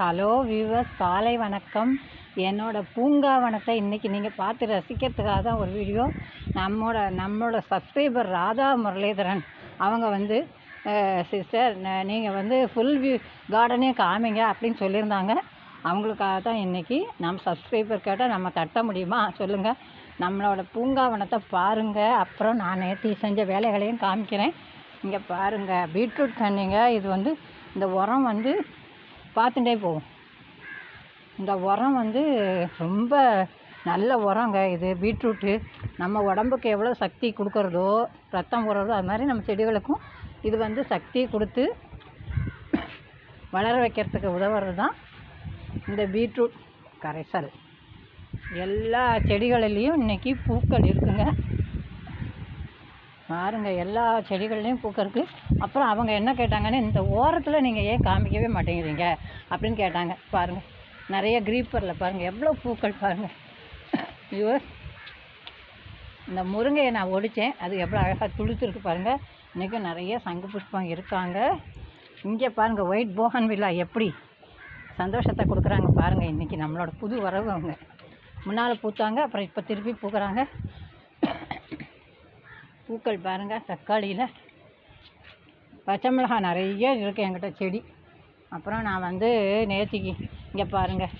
Hello viewers காலை வணக்கம். என்னோடய பூங்காவனத்தை இன்றைக்கி நீங்கள் பார்த்து ரசிக்கிறதுக்காக தான் ஒரு வீடியோ நம்மளோட நம்மளோட சப்ஸ்கிரைபர் ராதா முரளிதரன். அவங்க வந்து சிஸ்டர் நீங்கள் வந்து ஃபுல் வியூ கார்டனே காமிங்க அப்படின்னு சொல்லியிருந்தாங்க. அவங்களுக்காக தான் இன்றைக்கி நம்ம சப்ஸ்கிரைபர் கேட்டால் நம்ம கட்ட முடியுமா? சொல்லுங்கள் நம்மளோட பூங்காவனத்தை பாருங்கள் அப்புறம் நான் நேற்று செஞ்ச வேலைகளையும் காமிக்கிறேன். இங்கே பாருங்கள் பீட்ரூட் தண்ணிங்க. இது வந்து இந்த உரம் வந்து பார்த்துட்டே போவோம். இந்த உரம் வந்து ரொம்ப நல்ல உரங்க இது பீட்ரூட்டு நம்ம உடம்புக்கு எவ்வளோ சக்தி கொடுக்குறதோ ரத்தம் போடுறதோ அது மாதிரி நம்ம செடிகளுக்கும் இது வந்து சக்தி கொடுத்து வளர வைக்கிறதுக்கு உதவுறது தான் இந்த பீட்ரூட் கரைசல். எல்லா செடிகளிலையும் இன்றைக்கி பூக்கள் இருக்குங்க. பாருங்கள் எல்லா செடிகள்லேயும் பூக்கள் இருக்குது அப்புறம் அவங்க என்ன கேட்டாங்கன்னு இந்த ஓரத்தில் நீங்கள் ஏன் காமிக்கவே மாட்டேங்கிறீங்க? அப்படின்னு கேட்டாங்க. பாருங்கள் நிறைய க்ரீப்பரில் பாருங்கள் எவ்வளோ பூக்கள் பாருங்கள் ஐயோ. இந்த முருங்கையை நான் ஒடித்தேன் அது எவ்வளோ அழகாக துளுத்துருக்கு பாருங்கள் இன்றைக்கும் நிறைய சங்கு புஷ்பம் இருக்காங்க. இங்கே பாருங்கள் ஒயிட் போகன் வில்லா எப்படி சந்தோஷத்தை கொடுக்குறாங்க பாருங்கள் இன்றைக்கி நம்மளோட புது வரவு அவங்க. முன்னால் பூத்தாங்க அப்புறம் இப்போ திருப்பி பூக்குறாங்க. பூக்கள் பாருங்கள் தக்காளியில். பச்சை மிளகாய் நிறைய இருக்குது என்கிட்ட செடி. அப்புறம் நான் வந்து நேற்றுக்கு இங்கே பாருங்கள்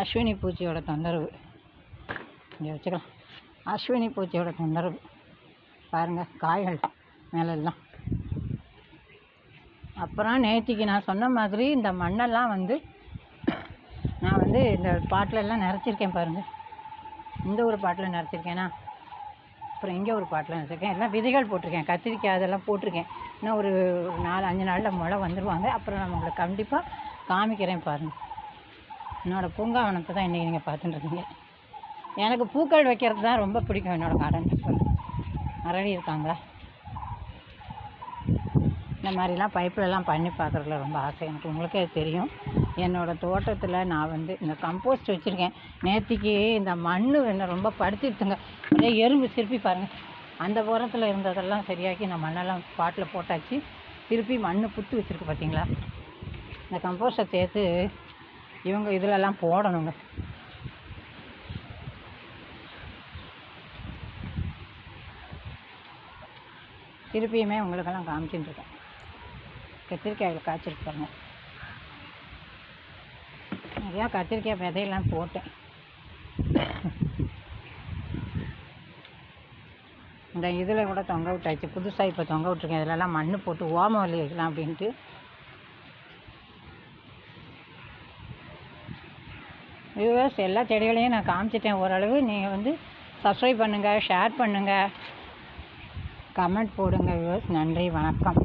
அஸ்வினி பூச்சியோட தொந்தரவு. இங்கே வச்சுக்கலாம். அஸ்வினி பூச்சியோட தொந்தரவு. பாருங்கள் காய்கள் மேலெல்லாம். அப்புறம் நேற்றுக்கு நான் சொன்ன மாதிரி இந்த மண்ணெல்லாம் வந்து நான் வந்து இந்த பாட்டிலெல்லாம் நிறச்சிருக்கேன் பாருங்கள் இந்த ஒரு பாட்டில் நிறச்சிருக்கேனா? அப்புறம் எங்கே ஒரு பாட்டில் வச்சுருக்கேன். எல்லாம் விதைகள் போட்டிருக்கேன். கத்திரிக்காய் அதெல்லாம் போட்டிருக்கேன். இன்னும் ஒரு நாலு அஞ்சு நாளில் முளை வந்துடுவாங்க அப்புறம் நான் உங்களை கண்டிப்பாக காமிக்கிறேன் பாருங்கள் என்னோடய பூங்காவனத்தை தான் இன்றைக்கி நீங்கள் பார்த்துட்டு இருக்கீங்க. எனக்கு பூக்கள் வைக்கிறது தான் ரொம்ப பிடிக்கும். என்னோடய கார்டன் அரளி இருக்காங்களா? இந்த மாதிரிலாம் பைப்புலலாம் பண்ணி பார்க்குறதுல ரொம்ப ஆசை. எனக்கு உங்களுக்கே தெரியும். என்னோடய தோட்டத்தில் நான் வந்து இந்த கம்போஸ்ட் வச்சுருக்கேன். நேற்றுக்கு இந்த மண் என்ன ரொம்ப படுத்திடுத்துங்க ஒரே எறும்பு திருப்பி பாருங்கள் அந்த உரத்தில் இருந்ததெல்லாம் சரியாக்கி நான் மண்ணெல்லாம் பாட்டில் போட்டாச்சு. திருப்பி மண் புத்து வச்சுருக்கு பார்த்தீங்களா இந்த கம்போஸ்ட்டை சேர்த்து இவங்க இதிலெல்லாம் போடணுங்க. திருப்பியுமே உங்களுக்கெல்லாம் காமிச்சுட்டுருக்கேன் கத்திரிக்காயில் காய்ச்சிருக்கு பாருங்கள் நிறையா கத்திரிக்காய் விதையெல்லாம் போட்டேன். இந்த இதில் கூட தொங்க விட்டாச்சு. புதுசாக இப்போ தொங்க விட்ருக்கேன் இதிலலாம் மண் போட்டு ஓமவல்லி வைக்கலாம் அப்படின்ட்டு. வியூவர்ஸ் எல்லா செடிகளையும் நான் காமிச்சிட்டேன். ஓரளவு நீங்கள் வந்து சப்ஸ்கிரைப் பண்ணுங்கள் ஷேர் பண்ணுங்கள் கமெண்ட் போடுங்க வியூவர்ஸ் நன்றி வணக்கம்.